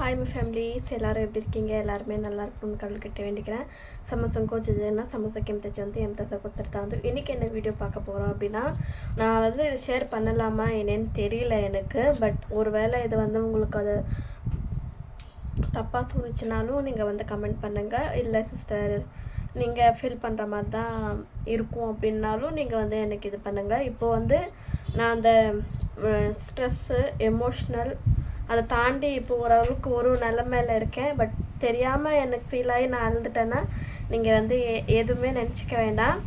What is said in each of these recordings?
Hi my families எல்லோரும் எப்படி இருக்கீங்க? எல்லாருமே நல்லா இருக்கும்னு கடல் கிட்ட வேண்டிக்கிறேன். சமசம் கோச்சதுன்னா சமசக்கு எம் தச்சு வந்து எம் தசை கொடுத்துருத்தா வந்து இன்றைக்கி என்ன வீடியோ பார்க்க போகிறோம் அப்படின்னா நான் வந்து ஷேர் பண்ணலாமா என்னன்னு தெரியல எனக்கு. பட் ஒரு வேளை இது வந்து உங்களுக்கு அது தப்பாக தோணுச்சுனாலும் நீங்கள் வந்து கமெண்ட் பண்ணுங்கள் இல்லை சிஸ்டர் நீங்கள் ஃபீல் பண்ணுற மாதிரி தான் இருக்கும் அப்படின்னாலும் நீங்கள் வந்து எனக்கு இது பண்ணுங்கள் இப்போது வந்து நான் அந்த ஸ்ட்ரெஸ்ஸு எமோஷ்னல் அதை தாண்டி இப்போ ஓரளவுக்கு ஒரு நிலமையில இருக்கேன். பட் தெரியாமல் எனக்கு ஃபீல் ஆகி நான் அழுதுட்டேன்னா நீங்கள் வந்து எ- எதுவுமே நினச்சிக்க வேண்டாம்.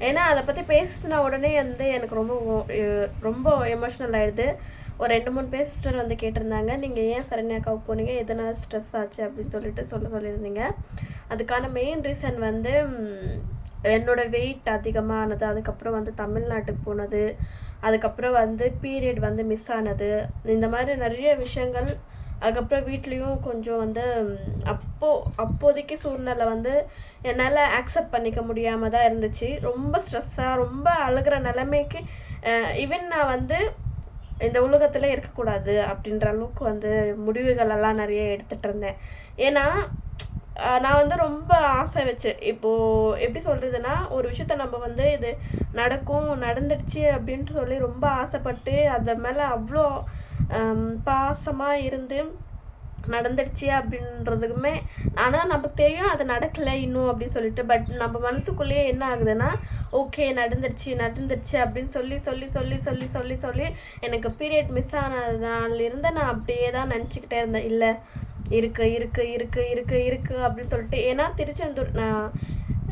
ஏன்னா அதை பற்றி பேசின உடனே வந்து எனக்கு ரொம்ப ரொம்ப எமோஷ்னல் ஆயிடுது. ஒரு ரெண்டு மூணு பேர் சிஸ்டர் வந்து கேட்டிருந்தாங்க. நீங்கள் ஏன் சரண்யாக்காவுக்கு போனீங்க? எதனால் ஸ்ட்ரெஸ் ஆச்சு? அப்படின்னு சொல்லிட்டு சொல்ல சொல்லியிருந்தீங்க. அதுக்கான மெயின் ரீசன் வந்து என்னோடய என்னோட வெயிட் அதிகமானது அதுக்கப்புறம் வந்து தமிழ்நாட்டுக்கு போனது அதுக்கப்புறம் வந்து பீரியட் வந்து மிஸ் ஆனது. இந்த மாதிரி நிறைய விஷயங்கள் அதுக்கப்புறம் வீட்லேயும் கொஞ்சம் வந்து அப்போது அப்போ அப்போதைக்கு சூழ்நிலை வந்து என்னால் ஆக்செப்ட் பண்ணிக்க முடியாமல் தான் இருந்துச்சு. ரொம்ப ஸ்ட்ரெஸ்ஸாக ரொம்ப அழுகிற நிலைமைக்கு ஈவன் நான் வந்து இந்த உலகத்தில் இருக்கக்கூடாது அப்படின்ற அளவுக்கு வந்து முடிவுகள் எல்லாம் நிறைய எடுத்துகிட்டு இருந்தேன். ஏன்னா நான் வந்து ரொம்ப ஆசை வச்சு இப்போது எப்படி சொல்கிறதுனா ஒரு விஷயத்த நம்ம வந்து இது நடக்கும் நடந்துடுச்சு அப்படின்ட்டு சொல்லி ரொம்ப ஆசைப்பட்டு அது மேலே அவ்வளோ பாசமாக இருந்து நடந்துடுச்சு அப்படின்றதுக்குமே ஆனால் நமக்கு தெரியும் அது நடக்கலை இன்னும் அப்படின்னு சொல்லிட்டு பட் நம்ம மனசுக்குள்ளேயே என்ன ஆகுதுன்னா ஓகே நடந்துடுச்சு நடந்துடுச்சு அப்படின்னு சொல்லி சொல்லி சொல்லி சொல்லி சொல்லி சொல்லி எனக்கு பீரியட் மிஸ் ஆனதுனாலிருந்து நான் அப்படியே தான் நினச்சிக்கிட்டே இருந்தேன். இல்லை இருக்கு இருக்கு இருக்கு இருக்கு இருக்கு அப்படின்னு சொல்லிட்டு ஏன்னா திருச்செந்தூர் நான்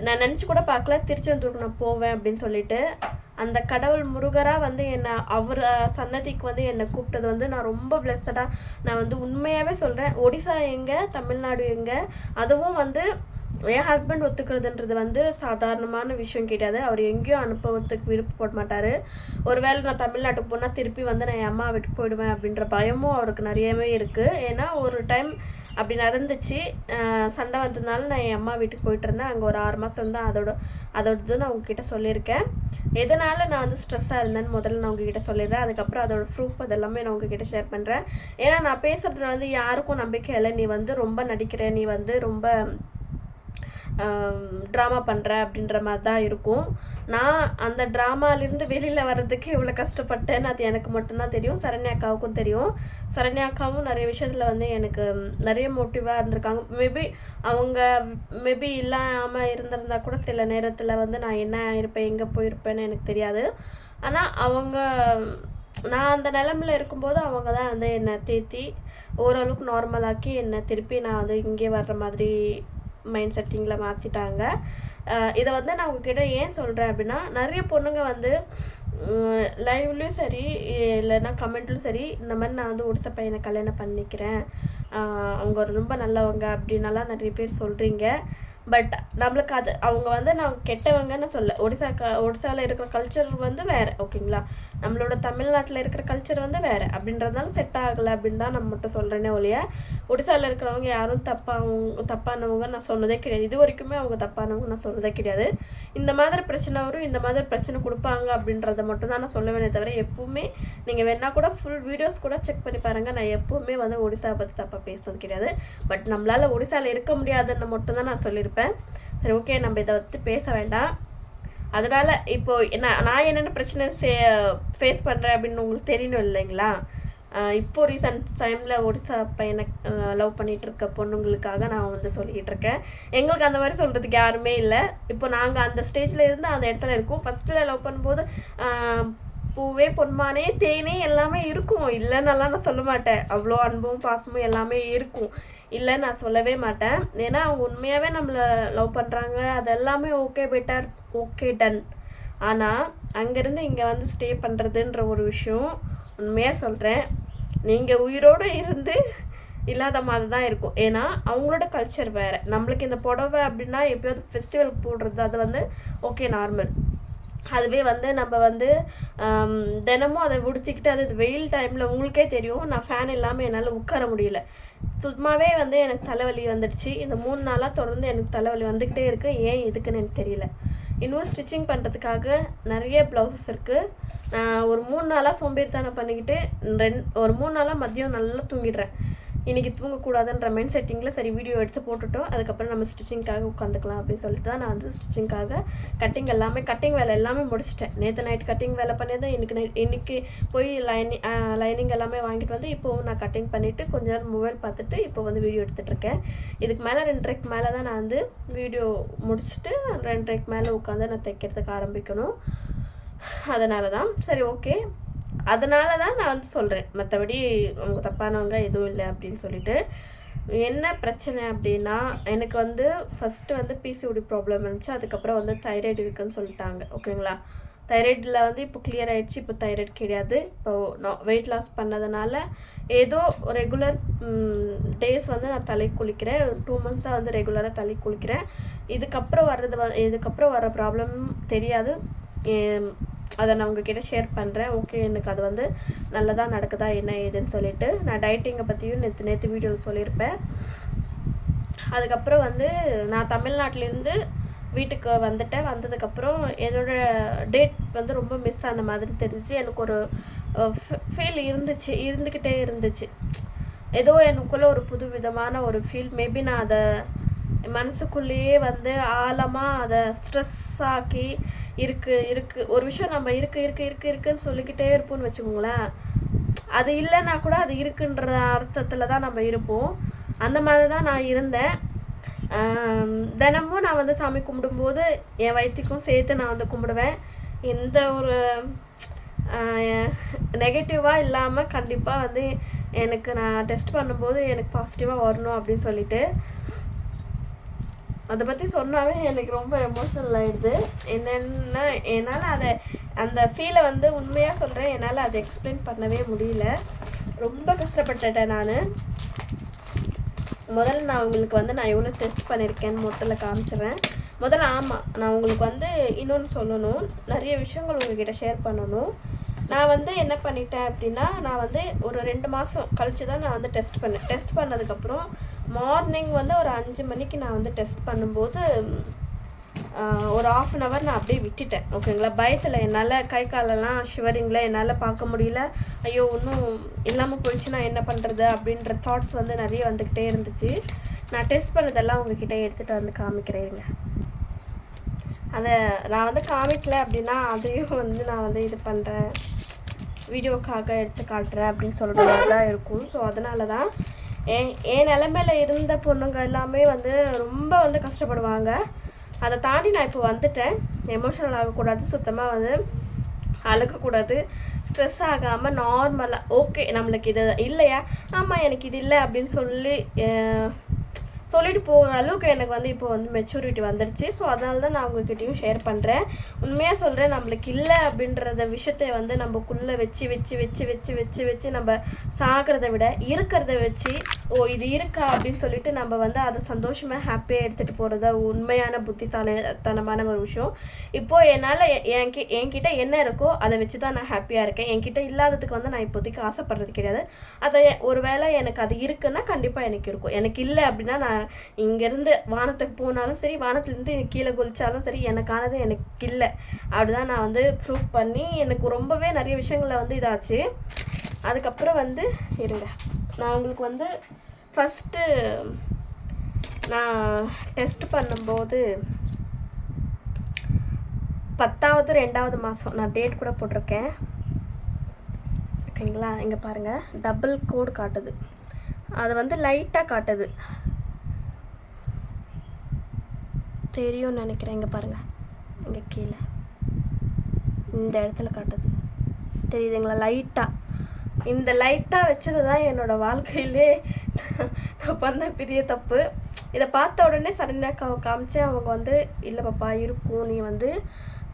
நான் நினச்சி கூட பார்க்கல திருச்செந்தூருக்கு நான் போவேன் அப்படின்னு சொல்லிட்டு அந்த கடவுள் முருகராக வந்து என்னை அவர் சன்னதிக்கு வந்து என்னை கூப்பிட்டது வந்து நான் ரொம்ப பிளெஸ்ஸடாக நான் வந்து உண்மையாகவே சொல்கிறேன் ஒடிசா எங்கே தமிழ்நாடு எங்கே அதுவும் வந்து என் ஹஸ்பண்ட் ஒத்துக்கிறதுன்றது வந்து சாதாரணமான விஷயம் கிடையாது. அவர் எங்கேயும் அனுபவத்துக்கு விருப்பப்பட மாட்டார். ஒருவேளை நான் தமிழ்நாட்டுக்கு போனால் திருப்பி வந்து நான் என் அம்மா வீட்டுக்கு போயிடுவேன் அப்படின்ற பயமும் அவருக்கு நிறையவே இருக்குது ஏன்னா ஒரு டைம் அப்படி நடந்துச்சு. சண்டை வந்ததுனால நான் என் அம்மா வீட்டுக்கு போயிட்டு இருந்தேன். அங்கே ஒரு ஆறு மாதம் தான் அதோட அதோடது நான் உங்ககிட்ட சொல்லியிருக்கேன். எதனால் நான் வந்து ஸ்ட்ரெஸ்ஸாக இருந்தேன்னு முதல்ல நான் உங்ககிட்ட சொல்லிடுறேன். அதுக்கப்புறம் அதோட ப்ரூஃப் அதெல்லாமே நான் உங்ககிட்ட ஷேர் பண்ணுறேன் ஏன்னா நான் பேசுகிறதுல வந்து யாருக்கும் நம்பிக்கை இல்லை. நீ வந்து ரொம்ப நடிக்கிற நீ வந்து ரொம்ப ட்ராமா பண்ணுற அப்படின்ற மாதிரி தான் இருக்கும். நான் அந்த ட்ராமாலேருந்து வெளியில் வர்றதுக்கு இவ்வளோ கஷ்டப்பட்டேன்னு அது எனக்கு மட்டும்தான் தெரியும். சரண்யா அக்காவுக்கும் தெரியும். சரண்யா அக்காவும் நிறைய விஷயத்தில் வந்து எனக்கு நிறைய மோட்டிவாக இருந்திருக்காங்க. மேபி அவங்க மேபி இல்லாமல் இருந்திருந்தா கூட சில நேரத்தில் வந்து நான் என்ன இருப்பேன் எங்கே போயிருப்பேன்னு எனக்கு தெரியாது. ஆனால் அவங்க நான் அந்த நிலமில் இருக்கும்போது அவங்க தான் வந்து என்னை தேத்தி ஓரளவுக்கு நார்மலாக்கி என்னை திருப்பி நான் வந்து இங்கே வர்ற மாதிரி மைண்ட் செட்டிங்கில் மாற்றிட்டாங்க இதை வந்து நான் உங்ககிட்ட ஏன் சொல்கிறேன் அப்படின்னா நிறைய பொண்ணுங்க வந்து லைவ்லேயும் சரி இல்லைன்னா கமெண்ட்லையும் சரி இந்த மாதிரி நான் வந்து ஒடிசா பையனை கல்யாணம் பண்ணிக்கிறேன். அவங்க ரொம்ப நல்லவங்க அப்படின்னலாம் நிறைய பேர் சொல்கிறீங்க பட் நம்மளுக்கு அது அவங்க வந்து நான் கெட்டவங்கன்னு சொல்ல ஒடிசா க ஒடிசாவில் இருக்கிற கல்ச்சர் வந்து வேறு ஓகேங்களா? நம்மளோட தமிழ்நாட்டில் இருக்கிற கல்ச்சர் வந்து வேறு. அப்படின்றதுனால செட் ஆகலை அப்படின்னு தான் நான் மட்டும் சொல்கிறேனே ஒழிய ஒடிசாவில் இருக்கிறவங்க யாரும் தப்பாக தப்பானவங்க நான் சொன்னதே கிடையாது. இது வரைக்குமே அவங்க தப்பானவங்க நான் சொன்னதே கிடையாது. இந்த மாதிரி பிரச்சனை வரும் இந்த மாதிரி பிரச்சனை கொடுப்பாங்க அப்படின்றத மட்டும் தான் நான் சொல்லுவேனே தவிர எப்பவுமே நீங்கள் வேணா கூட ஃபுல் வீடியோஸ் கூட செக் பண்ணி பாருங்கள் நான் எப்பவுமே வந்து ஒடிசா பற்றி தப்பாக பேசுறது கிடையாது. பட் நம்மளால் ஒடிசாவில் இருக்க முடியாதுன்னு மட்டும் தான் நான் சொல்லியிருப்பேன். சரி ஓகே நம்ம இதை வந்து பேச வேண்டாம். அதனால் இப்போ நான் நான் என்னென்ன பிரச்சனை சே ஃபேஸ் பண்ணுறேன் அப்படின்னு உங்களுக்கு தெரியணும் இல்லைங்களா? இப்போ ரீசன்ட் டைமில் ஒடிசா பையனை லவ் பண்ணிகிட்டு இருக்க பொண்ணுங்களுக்காக நான் வந்து சொல்லிக்கிட்டு இருக்கேன். எங்களுக்கு அந்த மாதிரி சொல்கிறதுக்கு யாருமே இல்லை. இப்போ நாங்கள் அந்த ஸ்டேஜில் இருந்து அந்த இடத்துல இருக்கோம். ஃபஸ்ட்டில் லவ் பண்ணும்போது பூவே பொன்மானே தேனே எல்லாமே இருக்கும்? இல்லைன்னெல்லாம் நான் சொல்ல மாட்டேன். அவ்வளோ அன்பும் பாசமும் எல்லாமே இருக்கும். இல்லை நான் சொல்லவே மாட்டேன். ஏன்னா அவங்க உண்மையாகவே நம்மளை லவ் பண்ணுறாங்க அது எல்லாமே ஓகே பெட்டர் ஓகே டன் ஆனால் அங்கேருந்து இங்கே வந்து ஸ்டே பண்ணுறதுன்ற ஒரு விஷயம் உண்மையாக சொல்கிறேன் நீங்கள் உயிரோடு இருந்து இல்லாத மாதிரி தான் இருக்கும். ஏன்னா அவங்களோட கல்ச்சர் வேறு. நம்மளுக்கு இந்த புடவை அப்படின்னா எப்பயாவது ஃபெஸ்டிவலுக்கு போடுறது அது வந்து ஓகே நார்மல் அதுவே வந்து நம்ம வந்து தினமும் அதை உடுத்திக்கிட்டு அது வெயில் டைமில் உங்களுக்கே தெரியும். நான் ஃபேன் இல்லாமல் என்னால் உட்கார முடியல. சும்மாவே வந்து எனக்கு தலைவலி வந்துடுச்சு. இந்த மூணு நாளாக தொடர்ந்து எனக்கு தலைவலி வந்துக்கிட்டே இருக்குது ஏன் எதுக்குன்னு எனக்கு தெரியல. இன்னும் ஸ்டிச்சிங் பண்ணுறதுக்காக நிறைய ப்ளவுசஸ் இருக்குது நான் ஒரு மூணு நாளாக சோம்பேறித்தனம் பண்ணிக்கிட்டு ரெண் ஒரு மூணு நாளாக மதியம் நல்லா தூங்கிடுறேன். இன்றைக்கி தூங்கக்கூடாதுன்ற மைண்ட் செட்டிங்கில் சரி வீடியோ எடுத்து போட்டுட்டோம். அதுக்கப்புறம் நம்ம ஸ்டிச்சிங்க்காக உட்காந்துக்கலாம் அப்படின்னு சொல்லிட்டு தான் நான் வந்து ஸ்டிச்சிங்க்காக கட்டிங் எல்லாமே கட்டிங் வேலை எல்லாமே முடிச்சிட்டேன். நேற்று நைட் கட்டிங் வேலை பண்ணியிருந்தேன். இன்றைக்கி நைட் இன்றைக்கி போய் லைனிங் லைனிங் எல்லாமே வாங்கிட்டு வந்து இப்போவும் நான் கட்டிங் பண்ணிவிட்டு கொஞ்ச நேரம் மொபைல் பார்த்துட்டு இப்போ வந்து வீடியோ எடுத்துகிட்ருக்கேன் இதுக்கு மேலே ரெண்டரைக்கு மேலே தான் நான் வந்து வீடியோ முடிச்சுட்டு ரெண்டரைக்கு மேலே உட்காந்து நான் தைக்கிறதுக்கு ஆரம்பிக்கணும். அதனால தான் சரி ஓகே அதனால தான் நான் வந்து சொல்கிறேன் மற்றபடி அவங்க தப்பானவங்க எதுவும் இல்லை அப்படின்னு சொல்லிட்டு. என்ன பிரச்சனை அப்படின்னா எனக்கு வந்து ஃபஸ்ட்டு வந்து பிசிஓடி ப்ராப்ளம் இருந்துச்சு. அதுக்கப்புறம் வந்து தைராய்டு இருக்குன்னு சொல்லிட்டாங்க. ஓகேங்களா தைராய்டில் வந்து இப்போ கிளியர் ஆகிடுச்சு இப்போ தைராய்டு கிடையாது. இப்போ நான் வெயிட் லாஸ் பண்ணதுனால ஏதோ ரெகுலர் டேஸ் வந்து நான் தலை குளிக்கிறேன். டூ மந்த்ஸாக வந்து ரெகுலராக தலை குளிக்கிறேன். இதுக்கப்புறம் வர்றது வ இதுக்கப்புறம் வர ப்ராப்ளம் தெரியாது. அதை நான் உங்ககிட்ட ஷேர் பண்ணுறேன் ஓகே எனக்கு அது வந்து நல்லதாக நடக்குதா என்ன ஏதுன்னு சொல்லிட்டு நான் டயட்டிங்கை பற்றியும் நேற்று நேற்று வீடியோவில் சொல்லியிருப்பேன். அதுக்கப்புறம் வந்து நான் தமிழ்நாட்டிலேருந்து வீட்டுக்கு வந்துட்டேன். வந்ததுக்கப்புறம் என்னோடய டேட் வந்து ரொம்ப மிஸ் ஆன மாதிரி தெரிஞ்சு எனக்கு ஒரு ஃபீல் இருந்துச்சு இருந்துக்கிட்டே இருந்துச்சு. ஏதோ எனக்குள்ளே ஒரு புது விதமான ஒரு ஃபீல் மேபி நான் அதை மனசுக்குள்ளேயே வந்து ஆழமாக அதை ஸ்ட்ரெஸ் ஆக்கி இருக்கு இருக்கு. ஒரு விஷயம் நம்ம இருக்கு இருக்கு இருக்கு இருக்குன்னு சொல்லிக்கிட்டே இருப்போம்னு வச்சுக்கோங்களேன். அது இல்லைன்னா கூட அது இருக்குன்ற அர்த்தத்தில் தான் நம்ம இருப்போம். அந்த மாதிரி தான் நான் இருந்தேன். தினமும் நான் வந்து சாமி கும்பிடும்போது என் வயிற்றுக்கும் சேர்த்து நான் வந்து கும்பிடுவேன். எந்த ஒரு நெகட்டிவாக இல்லாமல் கண்டிப்பாக வந்து எனக்கு நான் டெஸ்ட் பண்ணும்போது எனக்கு பாசிட்டிவாக வரணும் அப்படின்னு சொல்லிட்டு அதை பற்றி சொன்னாவே எனக்கு ரொம்ப எமோஷனல் ஆகிடுது என்னென்னா என்னால் அதை அந்த ஃபீலை வந்து உண்மையாக சொல்கிறேன் என்னால் அதை எக்ஸ்பிளைன் பண்ணவே முடியல. ரொம்ப கஷ்டப்பட்டுட்டேன் நான். முதல்ல நான் உங்களுக்கு வந்து நான் எவ்வளோ டெஸ்ட் பண்ணியிருக்கேன்னு மொத்தத்தில் காமிச்சிடுறேன். முதல்ல ஆமாம் நான் உங்களுக்கு வந்து இன்னொன்று சொல்லணும். நிறைய விஷயங்கள் உங்ககிட்ட ஷேர் பண்ணணும். நான் வந்து என்ன பண்ணிட்டேன் அப்படின்னா நான் வந்து ஒரு ரெண்டு மாதம் கழித்து தான் நான் வந்து டெஸ்ட் பண்ணேன். டெஸ்ட் பண்ணதுக்கப்புறம் மார்னிங் வந்து ஒரு அஞ்சு மணிக்கு நான் வந்து டெஸ்ட் பண்ணும்போது ஒரு ஆஃப் அன் ஹவர் நான் அப்படியே விட்டுட்டேன். ஓகேங்களா? பயத்தில் என்னால் கை காலெல்லாம் ஷிவரிங்கில் என்னால் பார்க்க முடியல. ஐயோ ஒன்றும் இல்லாமல் போயிடுச்சு நான் என்ன பண்ணுறது அப்படின்ற தாட்ஸ் வந்து நிறைய வந்துக்கிட்டே இருந்துச்சு. நான் டெஸ்ட் பண்ணதெல்லாம் உங்ககிட்ட எடுத்துகிட்டு வந்து காமிக்கிறேங்க அதை நான் வந்து காமிக்கல அப்படின்னா அதையும் வந்து நான் வந்து இது பண்ணுறேன் வீடியோக்காக எடுத்து காட்டுறேன் அப்படின்னு சொல்கிற மாதிரி தான் இருக்கும். ஸோ அதனால தான் என் என் நிலமையில இருந்த பொண்ணுங்க எல்லாமே வந்து ரொம்ப வந்து கஷ்டப்படுவாங்க. அதை தாண்டி நான் இப்போ வந்துட்டேன். எமோஷனல் ஆகக்கூடாது சுத்தமாக வந்து அழுகக்கூடாது. ஸ்ட்ரெஸ் ஆகாமல் நார்மலாக ஓகே நம்மளுக்கு இது இல்லையா? ஆமாம் எனக்கு இது இல்லை அப்படின்னு சொல்லி சொல்லிட்டு போகிற அளவுக்கு எனக்கு வந்து இப்போ வந்து மெச்சூரிட்டி வந்துடுச்சு ஸோ அதனால தான் நான் உங்ககிட்டயும் ஷேர் பண்ணுறேன் உண்மையாக சொல்கிறேன் நம்மளுக்கு இல்லை அப்படின்றத விஷயத்தை வந்து நம்மக்குள்ளே வச்சு வச்சு வச்சு வச்சு வச்சு வச்சு நம்ம சாகிறத விட இருக்கிறத வச்சு ஓ இது இருக்கா அப்படின்னு சொல்லிட்டு நம்ம வந்து அதை சந்தோஷமாக ஹாப்பியாக எடுத்துகிட்டு போகிறத உண்மையான புத்திசாலித்தனமான ஒரு விஷயம். இப்போது என்னால் என் என்கிட்ட என்ன இருக்கோ அதை வச்சு தான் நான் ஹாப்பியாக இருக்கேன். என்கிட்ட இல்லாததுக்கு வந்து நான் இப்போதைக்கு ஆசைப்படுறது கிடையாது. அதை ஒரு வேளை எனக்கு அது இருக்குன்னா கண்டிப்பாக எனக்கு இருக்கும். எனக்கு இல்லை அப்படின்னா நான் இங்கேருந்து வானத்துக்கு போனாலும் சரி வானத்துலேருந்து கீழே குளிச்சாலும் சரி எனக்கானது எனக்கு இல்லை. அப்படிதான் நான் வந்து ப்ரூவ் பண்ணி எனக்கு ரொம்பவே நிறைய விஷயங்களில் வந்து இதாச்சு. அதுக்கப்புறம் வந்து இருங்க. நான் உங்களுக்கு வந்து ஃபஸ்ட்டு நான் டெஸ்ட் பண்ணும்போது பத்தாவது ரெண்டாவது மாதம் நான் டேட் கூட போட்டிருக்கேன். ஓகேங்களா? இங்கே பாருங்கள் டபுள் கோடு காட்டுது. அது வந்து லைட்டாக காட்டுது. தெரியும்னு நினைக்கிறேன். இங்கே பாருங்கள் இங்கே கீழே. இந்த இடத்துல காட்டுது. தெரியுதுங்களா? லைட்டாக இந்த லைட்டாக வச்சது தான் என்னோடய வாழ்க்கையிலே நான் பண்ண பெரிய தப்பு. இதை பார்த்த உடனே சடனாக காமிச்சு அவங்க வந்து இல்லை பாப்பா இருக்கும். நீ வந்து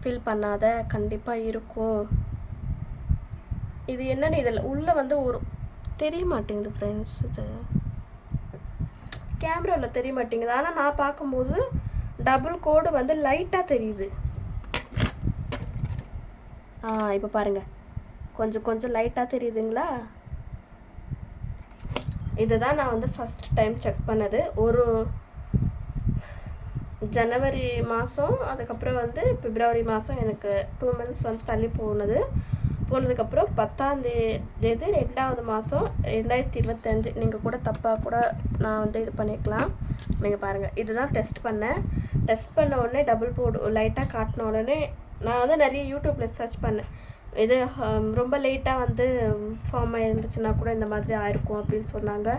ஃபீல் பண்ணாத. கண்டிப்பாக இருக்கும். இது என்னன்னு இதில் உள்ளே வந்து ஒரு தெரிய மாட்டேங்குது ஃப்ரெண்ட்ஸ் இது. கேமராவில் தெரிய மாட்டேங்குது. ஆனால் நான் பார்க்கும்போது டபுள் கோடு வந்து லைட்டாக தெரியுது. ஆ இப்போ பாருங்கள் கொஞ்சம் கொஞ்சம் லைட்டாக தெரியுதுங்களா? இதுதான் நான் வந்து ஃபஸ்ட் டைம் செக் பண்ணது. ஒரு ஜனவரி மாதம் அதுக்கப்புறம் வந்து பிப்ரவரி மாதம் எனக்கு டூ மந்த்ஸ் வந்து தள்ளி போனது. போனதுக்கப்புறம் பத்தாம் தேதி ரெண்டாவது மாதம் ரெண்டாயிரத்தி இருபத்தஞ்சு. நீங்கள் கூட தப்பாக கூட நான் வந்து இது பண்ணிக்கலாம் நீங்கள் பாருங்கள் இதுதான் டெஸ்ட் பண்ணேன். டெஸ்ட் பண்ண உடனே டபுள் போடு லைட்டாக காட்டின உடனே நான் வந்து நிறைய யூடியூப்பில் சர்ச் பண்ணேன். இது ரொம்ப லேட்டாக வந்து ஃபார்ம் ஆயிருந்துச்சுன்னா கூட இந்த மாதிரி ஆயிருக்கும் அப்படின்னு சொன்னாங்க.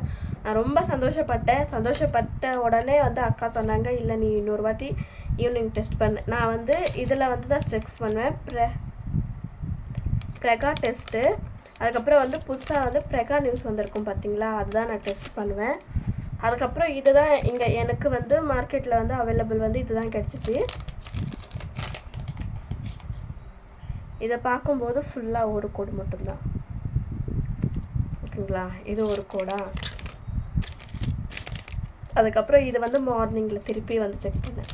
நான் ரொம்ப சந்தோஷப்பட்டேன். சந்தோஷப்பட்ட உடனே வந்து அக்கா சொன்னாங்க இல்லை நீ இன்னொரு வாட்டி ஈவினிங் டெஸ்ட் பண்ண. நான் வந்து இதில் வந்து தான் செக்ஸ் பண்ணுவேன். ப்ரெ ப்ரெகா டெஸ்ட்டு அதுக்கப்புறம் வந்து புதுசாக வந்து ப்ரெகா நியூஸ் வந்திருக்கும் பார்த்தீங்களா அதுதான் நான் டெஸ்ட் பண்ணுவேன். அதுக்கப்புறம் இதுதான் இங்கே எனக்கு வந்து மார்க்கெட்டில் வந்து அவைலபிள் வந்து இதுதான் கிடச்சிச்சு. இதை பார்க்கும்போது ஃபுல்லாக ஒரு கோடு மட்டும்தான். ஓகேங்களா? இது ஒரு கோடா? அதுக்கப்புறம் இது வந்து மார்னிங்கில் திருப்பி வந்து செக் பண்ணேன்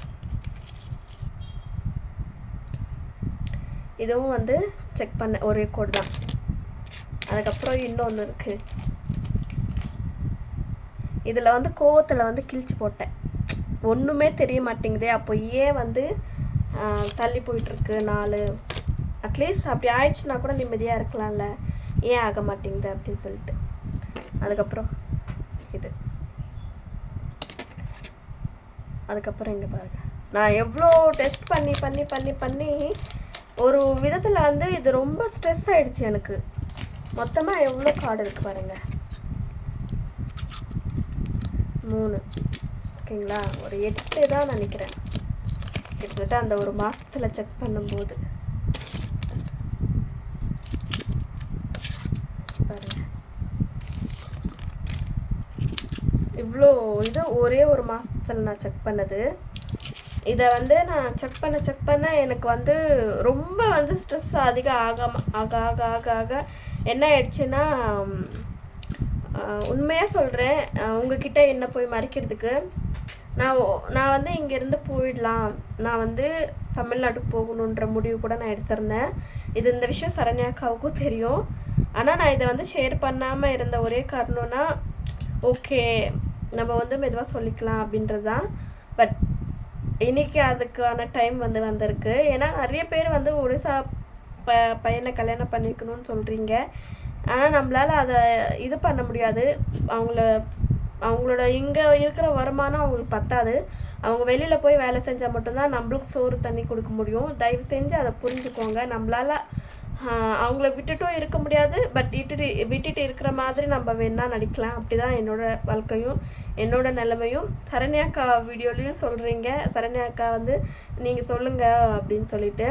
இதுவும் வந்து செக் பண்ண ஒரே கோடு தான் அதுக்கப்புறம் இன்னொன்று இருக்குது இதில் வந்து கோவத்தில் வந்து கிழிச்சு போட்டேன். ஒன்றுமே தெரிய மாட்டேங்குதே. அப்போ ஏன் வந்து தள்ளி போயிட்டுருக்கு நாலு அட்லீஸ்ட் அப்படி ஆயிடுச்சுன்னா கூட நிம்மதியாக இருக்கலாம்ல. ஏன் ஆக மாட்டேங்குது அப்படின்னு சொல்லிட்டு. அதுக்கப்புறம் இது. அதுக்கப்புறம் இங்கே பாருங்க. நான் எவ்வளோ டெஸ்ட் பண்ணி பண்ணி பண்ணி பண்ணி ஒரு விதத்தில் வந்து இது ரொம்ப ஸ்ட்ரெஸ் ஆயிடுச்சு எனக்கு. மொத்தமாக எவ்வளோ கார்டு இருக்குது பாருங்கள் மூணு. ஓகேங்களா? ஒரு எட்டு தான் நினைக்கிறேன். கிட்டத்தட்ட அந்த ஒரு மாதத்தில் செக் பண்ணும்போது. இவ்வளோ இது ஒரே ஒரு மாதத்தில் நான் செக் பண்ணது. இதை வந்து நான் செக் பண்ண செக் பண்ண எனக்கு வந்து ரொம்ப வந்து ஸ்ட்ரெஸ் அதிகம் ஆகாம ஆக ஆக ஆக ஆக என்ன ஆயிடுச்சுன்னா உண்மையாக சொல்கிறேன் உங்ககிட்ட என்ன போய் மறைக்கிறதுக்கு நான் நான் வந்து இங்கேருந்து போயிடலாம். நான் வந்து தமிழ்நாடு போகணுன்ற முடிவு கூட நான் எடுத்திருந்தேன். இது இந்த விஷயம் சரண்யாக்காவுக்கும் தெரியும். ஆனால் நான் இதை வந்து ஷேர் பண்ணாமல் இருந்த ஒரே காரணம்னா ஓகே நம்ம வந்து மெதுவாக சொல்லிக்கலாம் அப்படின்றது தான் பட் இன்னைக்கு அதுக்கான டைம் வந்து வந்திருக்கு. ஏன்னா நிறைய பேர் வந்து ஒடிசா ப பையனை கல்யாணம் பண்ணிக்கணும்னு சொல்கிறீங்க ஆனால் நம்மளால் அதை இது பண்ண முடியாது. அவங்கள அவங்களோட இங்கே இருக்கிற வருமானம் அவங்களுக்கு பத்தாது. அவங்க வெளியில் போய் வேலை செஞ்சால் மட்டும்தான் நம்மளுக்கு சோறு தண்ணி கொடுக்க முடியும். தயவு செஞ்சு அதை புரிஞ்சுக்கோங்க. நம்மளால அவங்கள விட்டுட்டும் இருக்க முடியாது பட் விட்டுட்டு விட்டுட்டு இருக்கிற மாதிரி நம்ம வேணால் நடிக்கலாம். அப்படிதான் என்னோட வாழ்க்கையும் என்னோடய நிலைமையும். சரண்யாக்கா வீடியோலையும் சொல்கிறீங்க சரண்யாக்கா வந்து நீங்கள் சொல்லுங்கள் அப்படின்னு சொல்லிட்டு.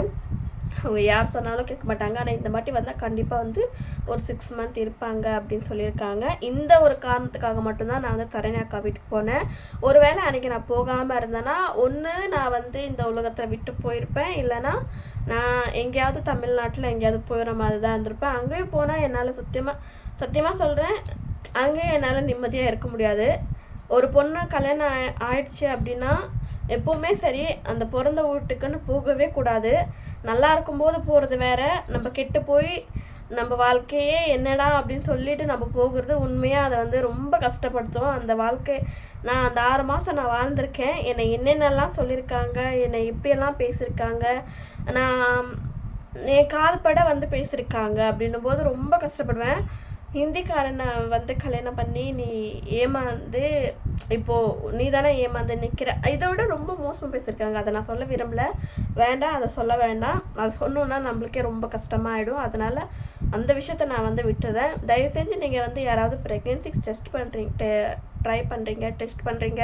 அவங்க யார் சொன்னாலும் கேட்க மாட்டாங்க. ஆனால் இந்த மாட்டி வந்தால் கண்டிப்பாக வந்து ஒரு சிக்ஸ் மந்த் இருப்பாங்க அப்படின்னு சொல்லியிருக்காங்க. இந்த ஒரு காரணத்துக்காக மட்டும்தான் நான் வந்து சரண்யாக்கா வீட்டுக்கு போனேன். ஒருவேளை அன்றைக்கி நான் போகாமல் இருந்தேன்னா ஒன்று நான் வந்து இந்த உலகத்தை விட்டு போயிருப்பேன். இல்லைன்னா நான் எங்கேயாவது தமிழ்நாட்டில் எங்கேயாவது போயிடுற மாதிரி தான் இருந்திருப்பேன். அங்கேயும் போனால் என்னால் சத்தியமாக சத்தியமாக சொல்கிறேன் அங்கேயும் என்னால் நிம்மதியாக இருக்க முடியாது. ஒரு பொண்ணு கல்யாணம் ஆயிடுச்சு அப்படின்னா எப்போவுமே சரி அந்த பிறந்த வீட்டுக்குன்னு போகவே கூடாது. நல்லா இருக்கும்போது போகிறது வேற நம்ம கெட்டு போய் நம்ம வாழ்க்கையே என்னடா அப்படின்னு சொல்லிட்டு நம்ம போகிறது உண்மையாக அதை வந்து ரொம்ப கஷ்டப்படுத்தும். அந்த வாழ்க்கை நான் அந்த ஆறு மாதம் நான் வாழ்ந்திருக்கேன். என்னை என்னென்னலாம் சொல்லியிருக்காங்க? என்னை எப்படியெல்லாம் பேசியிருக்காங்க? நான் என் கால்பட வந்து பேசியிருக்காங்க அப்படின்னும் போது ரொம்ப கஷ்டப்படுவேன். ஹிந்திக்காரனை வந்து கல்யாணம் பண்ணி நீ ஏமாந்து இப்போ நீ தானே ஏமாந்து நிற்கிற இதை விட ரொம்ப மோசமாக பேசியிருக்காங்க அதை நான் சொல்ல விரும்பல. வேண்டாம் அதை சொல்ல வேண்டாம். அதை சொன்னோன்னா நம்மளுக்கே ரொம்ப கஷ்டமாயிடும். அதனால அந்த விஷயத்த நான் வந்து விட்டுறேன். தயவு செஞ்சு நீங்கள் வந்து யாராவது ப்ரெக்னென்சிக்கு டெஸ்ட் பண்ணுறீங்க ட்ரை பண்ணுறீங்க டெஸ்ட் பண்ணுறீங்க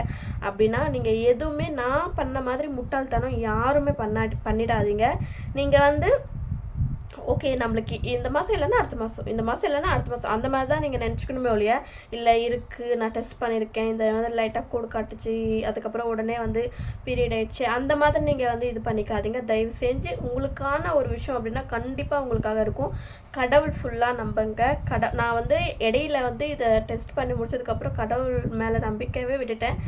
அப்படின்னா நீங்கள் எதுவுமே நான் பண்ண மாதிரி முட்டாள்தனம் யாருமே பண்ணா பண்ணிடாதீங்க. நீங்கள் வந்து ஓகே நம்மளுக்கு இந்த மாதம் இல்லைன்னா அடுத்த மாதம் இந்த மாதம் இல்லைன்னா அடுத்த மாதம் அந்த மாதிரி தான் நீங்கள் நினச்சிக்கணுமே ஒழிய இல்லை இருக்குது நான் டெஸ்ட் பண்ணியிருக்கேன் இந்த மாதிரி லைட்டாக கோடு காட்டுச்சு அதுக்கப்புறம் உடனே வந்து பீரியட் ஆயிடுச்சு. அந்த மாதிரி நீங்கள் வந்து இது பண்ணிக்காதீங்க. தயவு செஞ்சு உங்களுக்கான ஒரு விஷயம் அப்படின்னா கண்டிப்பாக உங்களுக்காக இருக்கும். கடவுள் ஃபுல்லாக நம்புங்க. கட நான் வந்து இடையில வந்து இதை டெஸ்ட் பண்ணி முடிச்சதுக்கப்புறம் கடவுள் மேலே நம்பிக்கையவே விட்டுட்டேன்.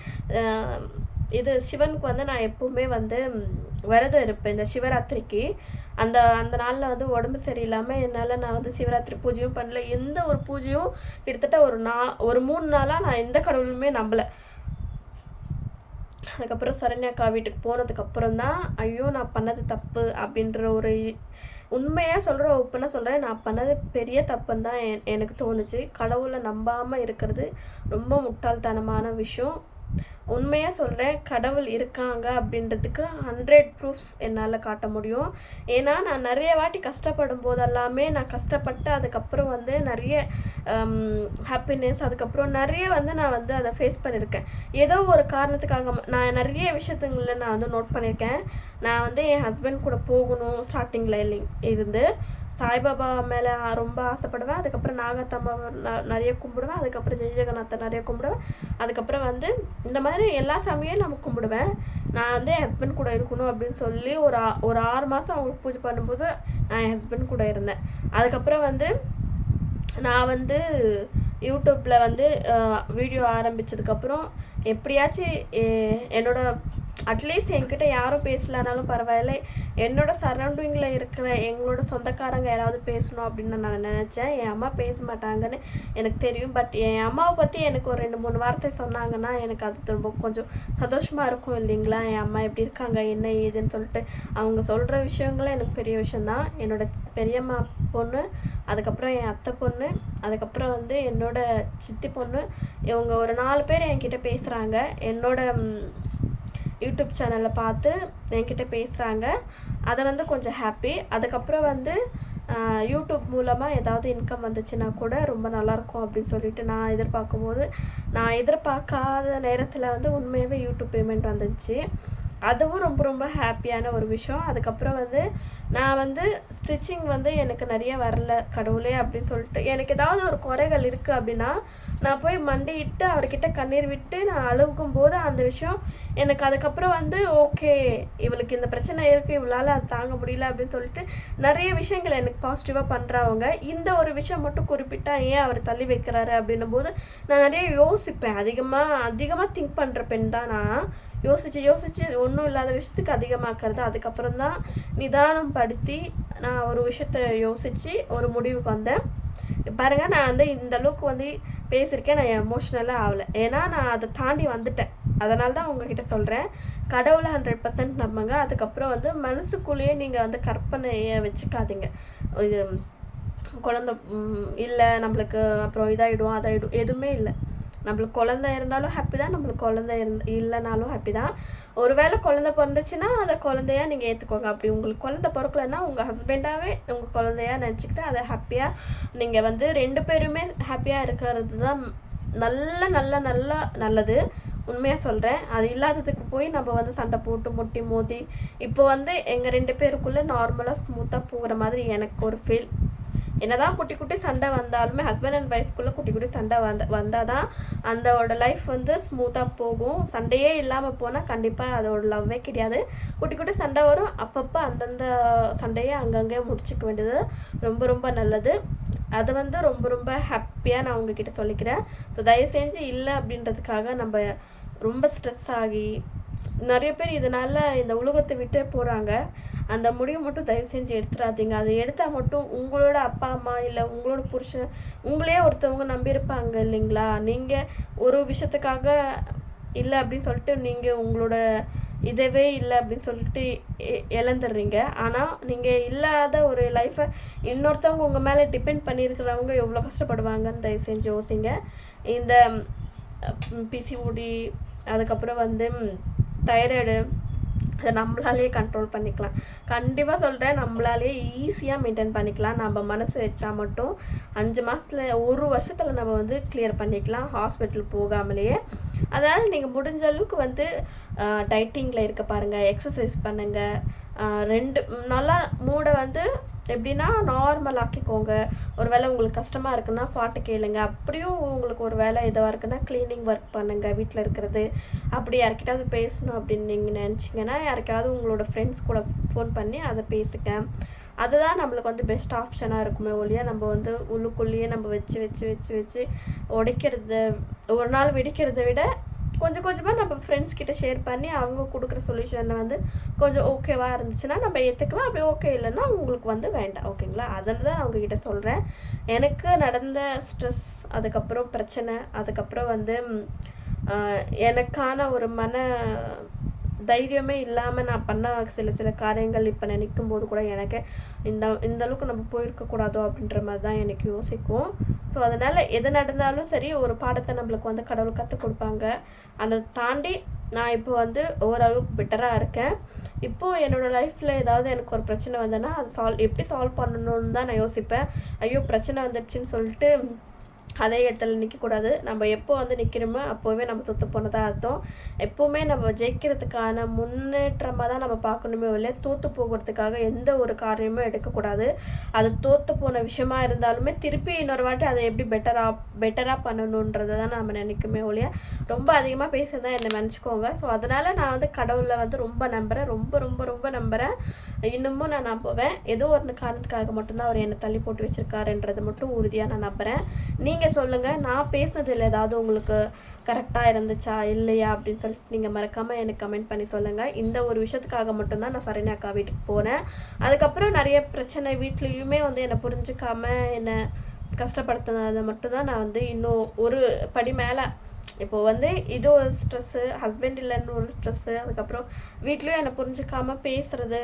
இது சிவனுக்கு வந்து நான் எப்பவுமே வந்து விரதம் இருப்பேன். இந்த சிவராத்திரிக்கு. அந்த அந்த நாளில் வந்து உடம்பு சரியில்லாமல் என்னால் நான் வந்து சிவராத்திரி பூஜையும் பண்ணல. எந்த ஒரு பூஜையும் கிட்டத்தட்ட ஒரு நா ஒரு மூணு நாளாக நான் எந்த கடவுளுமே நம்பலை. அதுக்கப்புறம் சரண்யாக்கா வீட்டுக்கு போனதுக்கப்புறம் தான் ஐயோ நான் பண்ணது தப்பு அப்படின்ற ஒரு உண்மையாக சொல்கிற ஒப்புனா சொல்கிறேன் நான் பண்ணது பெரிய தப்புன்னு தான் எனக்கு தோணுச்சு. கடவுளை நம்பாமல் இருக்கிறது ரொம்ப முட்டாள்தனமான விஷயம். உண்மையாக சொல்கிறேன் கடவுள் இருக்காங்க அப்படின்றதுக்கு ஹண்ட்ரட் ப்ரூஃப்ஸ் என்னால் காட்ட முடியும். ஏன்னா நான் நிறைய வாட்டி கஷ்டப்படும் போதெல்லாமே நான் கஷ்டப்பட்டு அதுக்கப்புறம் வந்து நிறைய ஹாப்பினஸ் அதுக்கப்புறம் நிறைய வந்து நான் வந்து அதை ஃபேஸ் பண்ணியிருக்கேன். ஏதோ ஒரு காரணத்துக்காக நான் நிறைய விஷயத்துங்களில் நான் வந்து நோட் பண்ணியிருக்கேன். நான் வந்து என் ஹஸ்பண்ட் கூட போகணும் ஸ்டார்டிங்கில் இருந்து. சாய்பாபா மேலே ரொம்ப ஆசைப்படுவேன். அதுக்கப்புறம் நாகத்தம்மா நிறைய கும்பிடுவேன். அதுக்கப்புறம் ஜெய ஜெகநாத்தை நிறைய கும்பிடுவேன். அதுக்கப்புறம் வந்து இந்த மாதிரி எல்லா சாமியும் நம்ம கும்பிடுவேன். நான் வந்து என் ஹஸ்பண்ட் கூட இருக்கணும் அப்படின்னு சொல்லி ஒரு ஒரு ஆறு மாதம் அவங்களுக்கு பூஜை பண்ணும்போது நான் என் ஹஸ்பண்ட் கூட இருந்தேன். அதுக்கப்புறம் வந்து நான் வந்து யூடியூப்பில் வந்து வீடியோ ஆரம்பித்ததுக்கப்புறம் எப்படியாச்சும் என்னோடய அட்லீஸ்ட் என்கிட்ட யாரும் பேசலனாலும் பரவாயில்ல. என்னோட சரௌண்டிங்கில் இருக்கிற எங்களோட சொந்தக்காரங்க யாராவது பேசணும் அப்படின்னு நான் நினச்சேன். என் அம்மா பேச மாட்டாங்கன்னு எனக்கு தெரியும். பட் என் அம்மாவை பற்றி எனக்கு ஒரு ரெண்டு மூணு வார்த்தை சொன்னாங்கன்னா எனக்கு அது ரொம்ப கொஞ்சம் சந்தோஷமாக இருக்கும் இல்லைங்களா? என் அம்மா எப்படி இருக்காங்க? என்ன ஏதுன்னு சொல்லிட்டு அவங்க சொல்கிற விஷயங்களும் எனக்கு பெரிய விஷயந்தான் என்னோட பெரியம்மா பொண்ணு அதுக்கப்புறம் என் அத்தை பொண்ணு அதுக்கப்புறம் வந்து என்னோட சித்தி பொண்ணு. இவங்க ஒரு நாலு பேர் என்கிட்ட பேசுகிறாங்க என்னோட யூடியூப் சேனலில் பார்த்து என்கிட்ட பேசுகிறாங்க அதை வந்து கொஞ்சம் ஹாப்பி அதுக்கப்புறம் வந்து யூடியூப் மூலமாக ஏதாவது இன்கம் வந்துச்சுன்னா கூட ரொம்ப நல்லாயிருக்கும் அப்படின்னு சொல்லிட்டு நான் எதிர்பார்க்கும் போது நான் எதிர்பார்க்காத நேரத்தில் வந்து உண்மையாகவே யூடியூப் பேமெண்ட் வந்துச்சு. அதுவும் ரொம்ப ரொம்ப ஹாப்பியான ஒரு விஷயம். அதுக்கப்புறம் வந்து நான் வந்து ஸ்டிச்சிங் வந்து எனக்கு நிறைய வரல கடவுளே அப்படின்னு சொல்லிட்டு. எனக்கு ஏதாவது ஒரு குறைகள் இருக்குது அப்படின்னா நான் போய் மண்டியிட்டு அவர்கிட்ட கண்ணீர் விட்டு நான் அழுகும் போது அந்த விஷயம் எனக்கு அதுக்கப்புறம் வந்து ஓகே இவளுக்கு இந்த பிரச்சனை இருக்குது இவளால் அது தாங்க முடியல அப்படின்னு சொல்லிட்டு நிறைய விஷயங்கள் எனக்கு பாசிட்டிவாக பண்ணுறவங்க இந்த ஒரு விஷயம் மட்டும் குறிப்பிட்டா ஏன் அவர் தள்ளி வைக்கிறாரு அப்படின்னும் போது நான் நிறைய யோசிப்பேன். அதிகமாக அதிகமாக திங்க் பண்ணுற பெண் தான் நான் யோசிச்சு யோசிச்சு ஒன்றும் இல்லாத விஷயத்துக்கு அதிகமாக்குறது. அதுக்கப்புறம் தான் நிதானம் படுத்தி நான் ஒரு விஷயத்த யோசித்து ஒரு முடிவுக்கு வந்தேன். பாருங்க நான் வந்து இந்த அளவுக்கு வந்து பேசியிருக்கேன். நான் எமோஷ்னலாக ஆகலை. ஏன்னா நான் அதை தாண்டி வந்துட்டேன். அதனால தான் உங்ககிட்ட சொல்கிறேன் கடவுளை ஹண்ட்ரட் பர்சன்ட் நம்புங்க. அதுக்கப்புறம் வந்து மனசுக்குள்ளேயே நீங்கள் வந்து கற்பனையை வச்சுக்காதீங்க. இது குழந்த இல்லை நம்மளுக்கு அப்புறம் இதாகிடும் அதாயிடும் எதுவுமே இல்லை. நம்மளுக்கு குழந்த இருந்தாலும் ஹாப்பி தான் நம்மளுக்கு குழந்த இருந்த இல்லைனாலும் ஹாப்பி தான். ஒருவேளை குழந்த பிறந்துச்சுன்னா அதை குழந்தையா நீங்கள் ஏற்றுக்கோங்க அப்படி உங்களுக்கு குழந்த பிறக்கலன்னா உங்கள் ஹஸ்பண்டாகவே உங்கள் குழந்தையா நினச்சிக்கிட்டு அதை ஹாப்பியாக நீங்கள் வந்து ரெண்டு பேருமே ஹாப்பியாக இருக்கிறது தான் நல்ல நல்ல நல்ல நல்லது. உண்மையாக சொல்கிறேன் அது இல்லாததுக்கு போய் நம்ம வந்து சண்டை போட்டு முட்டி மோதி இப்போ வந்து எங்கள் ரெண்டு பேருக்குள்ளே நார்மலாக ஸ்மூத்தாக போகிற மாதிரி எனக்கு ஒரு ஃபீல் என்னதான் குட்டி குட்டி சண்டை வந்தாலுமே ஹஸ்பண்ட் அண்ட் ஒய்ஃப்குள்ளே குட்டி குட்டி சண்டை வந்த வந்தால் தான் அந்தோட லைஃப் வந்து ஸ்மூத்தாக போகும். சண்டையே இல்லாமல் போனால் கண்டிப்பாக அதோட லவ்வே கிடையாது. குட்டி குட்டி சண்டை வரும். அப்பப்போ அந்தந்த சண்டையை அங்கங்கே முடிச்சுக்க வேண்டியது ரொம்ப ரொம்ப நல்லது. அதை வந்து ரொம்ப ரொம்ப ஹாப்பியாக நான் உங்ககிட்ட சொல்லிக்கிறேன். ஸோ தயவு செஞ்சு இல்லை அப்படின்றதுக்காக நம்ம ரொம்ப ஸ்ட்ரெஸ் ஆகி நிறைய பேர் இதனால் இந்த உலகத்தை விட்டே போகிறாங்க அந்த முடிவு மட்டும் தயவு செஞ்சு எடுத்துடாதீங்க. அதை எடுத்தால் மட்டும் உங்களோட அப்பா அம்மா இல்லை உங்களோட புருஷன் உங்களே ஒருத்தவங்க நம்பியிருப்பாங்க இல்லைங்களா? நீங்கள் ஒரு விஷயத்துக்காக இல்லை அப்படின்னு சொல்லிட்டு நீங்கள் உங்களோட இதவே இல்லை அப்படின்னு சொல்லிட்டு இழந்துடுறீங்க. ஆனால் நீங்கள் இல்லாத ஒரு லைஃப்பை இன்னொருத்தவங்க உங்கள் மேலே டிபெண்ட் பண்ணியிருக்கிறவங்க எவ்வளோ கஷ்டப்படுவாங்கன்னு தயவு செஞ்சு யோசிங்க. இந்த பிசிஓடி அதுக்கப்புறம் வந்து தைராய்டு அதை நம்மளாலே கண்ட்ரோல் பண்ணிக்கலாம். கண்டிப்பாக சொல்கிறேன் நம்மளாலே ஈஸியாக மெயின்டைன் பண்ணிக்கலாம். நம்ம மனசு வச்சா மட்டும் அஞ்சு மாதத்தில் ஒரு வருஷத்தில் நம்ம வந்து கிளியர் பண்ணிக்கலாம். ஹாஸ்பிட்டல் போகாமலேயே. அதனால் நீங்கள் முடிஞ்ச அளவுக்கு வந்து டைட்டிங்கில் இருக்க பாருங்கள் எக்ஸசைஸ் பண்ணுங்கள் ரெண்டு நல்லா மூடை வந்து எப்படின்னா நார்மல் ஆக்கிக்கோங்க. ஒரு வேளை உங்களுக்கு கஷ்டமாக இருக்குன்னா பாட்டு கேளுங்க. அப்படியும் உங்களுக்கு ஒரு வேலை இதுவாக இருக்குன்னா க்ளீனிங் ஒர்க் பண்ணுங்கள் வீட்டில் இருக்கிறது. அப்படி யாருக்கிட்டாவது பேசணும் அப்படின்னு நீங்கள் நினச்சிங்கன்னா யாருக்காவது உங்களோட ஃப்ரெண்ட்ஸ் கூட ஃபோன் பண்ணி அதை பேசுங்க. அதுதான் நம்மளுக்கு வந்து பெஸ்ட் ஆப்ஷனாக இருக்குமே ஒழிய நம்ம வந்து உள்ளுக்குள்ளேயே நம்ம வச்சு வச்சு வச்சு வச்சு உடைக்கிறத ஒரு நாள் வெடிக்கிறத விட கொஞ்சம் கொஞ்சமாக நம்ம ஃப்ரெண்ட்ஸ் கிட்ட ஷேர் பண்ணி அவங்க கொடுக்குற சொல்யூஷனை வந்து கொஞ்சம் ஓகேவா இருந்துச்சுன்னா நம்ம ஏற்றுக்கலாம் அப்படி ஓகே இல்லைன்னா உங்களுக்கு வந்து வேண்டாம். ஓகேங்களா அதில் தான் நான் உங்ககிட்ட சொல்கிறேன் எனக்கு நடந்த ஸ்ட்ரெஸ் அதுக்கப்புறம் பிரச்சனை அதுக்கப்புறம் வந்து எனக்கான ஒரு மன தைரியமே இல்லாமல் நான் பண்ண சில சில காரியங்கள் இப்போ நினைக்கும் போது கூட எனக்கு இந்த இந்த அளவுக்கு நம்ம போயிருக்கக்கூடாதோ அப்படின்ற மாதிரி தான் எனக்கு யோசிக்கும். ஸோ அதனால் எது நடந்தாலும் சரி ஒரு பாடத்தை நம்மளுக்கு வந்து கடவுள் கற்றுக் கொடுப்பாங்க. அதை தாண்டி நான் இப்போ வந்து ஓரளவுக்கு பெட்டராக இருக்கேன். இப்போது என்னோடய லைஃப்பில் ஏதாவது எனக்கு ஒரு பிரச்சனை வந்தேன்னா அது சால்வ் எப்படி சால்வ் பண்ணணும்னு தான் நான் யோசிப்பேன். ஐயோ பிரச்சனை வந்துடுச்சுன்னு சொல்லிட்டு அதே இடத்துல நிற்கக்கூடாது நம்ம எப்போ வந்து நிற்கிறோமோ அப்போவே நம்ம தொத்து போனதாக அர்த்தம். எப்போவுமே நம்ம ஜெயிக்கிறதுக்கான முன்னேற்றமாக தான் நம்ம பார்க்கணுமே இல்லையா தோற்று போகிறதுக்காக எந்த ஒரு காரியமும் எடுக்கக்கூடாது. அது தோற்று போன விஷயமா இருந்தாலுமே திருப்பி இன்னொரு வாட்டி அதை எப்படி பெட்டராக பெட்டராக பண்ணணுன்றதை தான் நம்ம நினைக்குமே ஒழிய ரொம்ப அதிகமாக பேசுகிறதா என்னை நினச்சிக்கோங்க ஸோ அதனால் நான் வந்து கடவுளை வந்து ரொம்ப நம்புகிறேன் ரொம்ப ரொம்ப ரொம்ப நம்புகிறேன் இன்னமும் நான் நம்புவேன். ஏதோ ஒரு காரணத்துக்காக மட்டும்தான் அவர் என்னை தள்ளி போட்டு வச்சுருக்காருன்றது மட்டும் உறுதியாக நான் நம்புகிறேன் நீங்கள் நீங்கள் சொல்லுங்கள் நான் பேசுனதில் ஏதாவது உங்களுக்கு கரெக்டாக இருந்துச்சா இல்லையா அப்படின்னு சொல்லிட்டு நீங்கள் மறக்காமல் எனக்கு கமெண்ட் பண்ணி சொல்லுங்கள் இந்த ஒரு விஷயத்துக்காக மட்டும்தான் நான் சரணி அக்கா வீட்டுக்கு போனேன். அதுக்கப்புறம் நிறைய பிரச்சனை வீட்லேயுமே வந்து என்னை புரிஞ்சுக்காம என்னை கஷ்டப்படுத்தினதை மட்டும்தான் நான் வந்து இன்னும் ஒரு படி மேலே இப்போ வந்து இது ஒரு ஸ்ட்ரெஸ்ஸு ஹஸ்பண்ட் இல்லைன்னு ஒரு ஸ்ட்ரெஸ்ஸு அதுக்கப்புறம் வீட்லேயும் என்னை புரிஞ்சுக்காமல் பேசுகிறது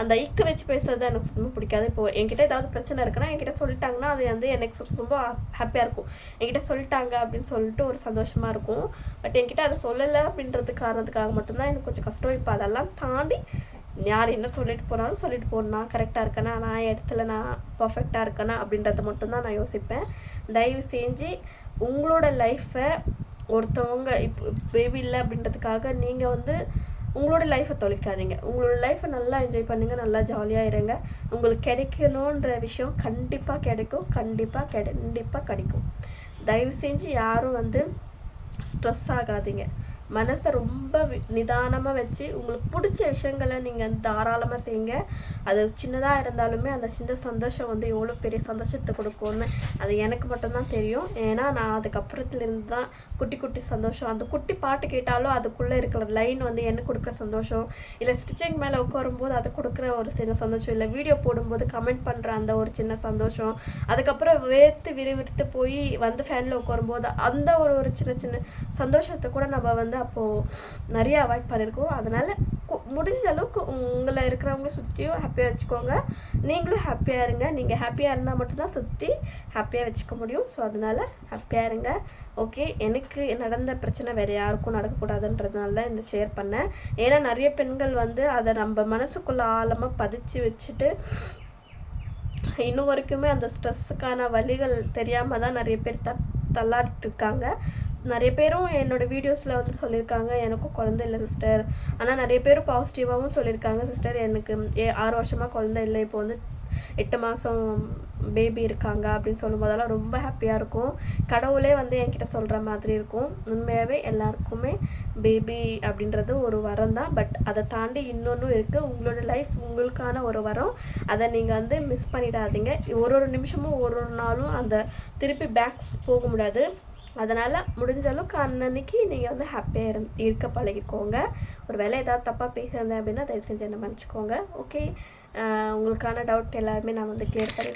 அந்த இக்கு வச்சு பேசுறது எனக்கு சுத்தமாக பிடிக்காது. இப்போ என்கிட்ட ஏதாவது பிரச்சனை இருக்குன்னா என்கிட்ட சொல்லிட்டாங்கன்னா அது வந்து எனக்கு ரொம்ப ஹாப்பியாக இருக்கும். என்கிட்ட சொல்லிட்டாங்க அப்படின்னு சொல்லிட்டு ஒரு சந்தோஷமாக இருக்கும். பட் என்கிட்ட அதை சொல்லலை அப்படின்றது காரணத்துக்காக மட்டும்தான் எனக்கு கொஞ்சம் கஷ்டம். இப்போ அதெல்லாம் தாண்டி யார் என்ன சொல்லிட்டு போனாலும் சொல்லிட்டு போகணும் கரெக்டாக இருக்கேனா நான் இடத்துல நான் பர்ஃபெக்டாக இருக்கேனா அப்படின்றத மட்டும்தான் நான் யோசிப்பேன். தயவு செஞ்சு உங்களோட லைஃப்பை ஒருத்தவங்க இப்போ பேபி இல்லை அப்படின்றதுக்காக நீங்கள் வந்து உங்களோட லைஃப்பை தொலைக்காதீங்க. உங்களோட லைஃப்பை நல்லா என்ஜாய் பண்ணுங்கள் நல்லா ஜாலியாக இருங்க. உங்களுக்கு கிடைக்கணுன்ற விஷயம் கண்டிப்பாக கிடைக்கும் கண்டிப்பாக கண்டிப்பாக கிடைக்கும். தயவு செஞ்சு யாரும் வந்து ஸ்ட்ரெஸ் ஆகாதீங்க. மனசை ரொம்ப நிதானமாக வச்சு உங்களுக்கு பிடிச்ச விஷயங்களை நீங்கள் தாராளமாக செய்யுங்க. அது சின்னதாக இருந்தாலுமே அந்த சின்ன சந்தோஷம் வந்து எவ்வளோ பெரிய சந்தோஷத்தை கொடுக்கும்னு அது எனக்கு மட்டும்தான் தெரியும். ஏன்னா நான் அதுக்கப்புறத்துலேருந்து தான் குட்டி குட்டி சந்தோஷம் அந்த குட்டி பாட்டு கேட்டாலும் அதுக்குள்ளே இருக்கிற லைன் வந்து எனக்கு கொடுக்குற சந்தோஷம். இல்லை ஸ்டிச்சிங் மேலே உட்காரும்போது அது கொடுக்குற ஒரு சின்ன சந்தோஷம். இல்லை வீடியோ போடும்போது கமெண்ட் பண்ணுற அந்த ஒரு சின்ன சந்தோஷம். அதுக்கப்புறம் வேர்த்து விறுவிறுத்து போய் வந்து ஃபேனில் உட்காரும்போது அந்த ஒரு ஒரு சின்ன சின்ன சந்தோஷத்தை கூட நம்ம வந்து அப்போது நிறைய அவாய்ட் பண்ணியிருக்கோம் அதனால் முடிஞ்ச அளவுக்கு உங்களை இருக்கிறவங்க சுற்றியும் ஹாப்பியாக வச்சுக்கோங்க. நீங்களும் ஹாப்பியாக இருங்க. நீங்கள் ஹாப்பியாக இருந்தால் மட்டும்தான் சுற்றி ஹாப்பியாக வச்சுக்க முடியும். ஸோ அதனால் ஹாப்பியாக இருங்க. ஓகே எனக்கு நடந்த பிரச்சனை வேறு யாருக்கும் நடக்கக்கூடாதுன்றதுனால தான் இந்த ஷேர் பண்ணேன். ஏன்னா நிறைய பெண்கள் வந்து அதை நம்ம மனசுக்குள்ளே ஆழமாக பதிச்சு வச்சுட்டு இன்னும் வரைக்குமே அந்த ஸ்ட்ரெஸ்ஸுக்கான வழிகள் தெரியாமல் தான் நிறைய பேர் தப்பு தள்ளாடிட்டு இருக்காங்க நிறைய பேரும் என்னோடய வீடியோஸில் வந்து சொல்லியிருக்காங்க எனக்கும் குழந்தை இல்லை சிஸ்டர் ஆனால் நிறைய பேரும் பாசிட்டிவாகவும் சொல்லியிருக்காங்க சிஸ்டர் எனக்கு ஏ ஆறு வருஷமாக குழந்தை இல்லை இப்போ வந்து எட்டு மாதம் பேபி இருக்காங்க அப்படின்னு சொல்லும் போதெல்லாம் ரொம்ப ஹாப்பியாக இருக்கும். கடவுளே வந்து என்கிட்ட சொல்கிற மாதிரி இருக்கும். உண்மையாகவே எல்லாருக்குமே பேபி அப்படின்றது ஒரு வரம் தான். பட் அதை தாண்டி இன்னொன்றும் இருக்குது உங்களோட லைஃப் உங்களுக்கான ஒரு வரம். அதை நீங்கள் வந்து மிஸ் பண்ணிடாதீங்க. ஒரு ஒரு நிமிஷமும் ஒரு ஒரு நாளும் அந்த திருப்பி பேக்ஸ் போக முடியாது. அதனால் முடிஞ்ச அளவுக்கு அன்னன்னைக்கு நீங்கள் வந்து ஹாப்பியாக இரு இருக்க பழகிக்கோங்க. ஒரு வேலை ஏதாவது தப்பாக பேசுகிறேன் அப்படின்னா தயவு செஞ்சு என்ன மன்னிச்சிக்கோங்க. ஓகே உங்களுக்கான டவுட் எல்லாருமே நான் வந்து கிளியர் பண்ணி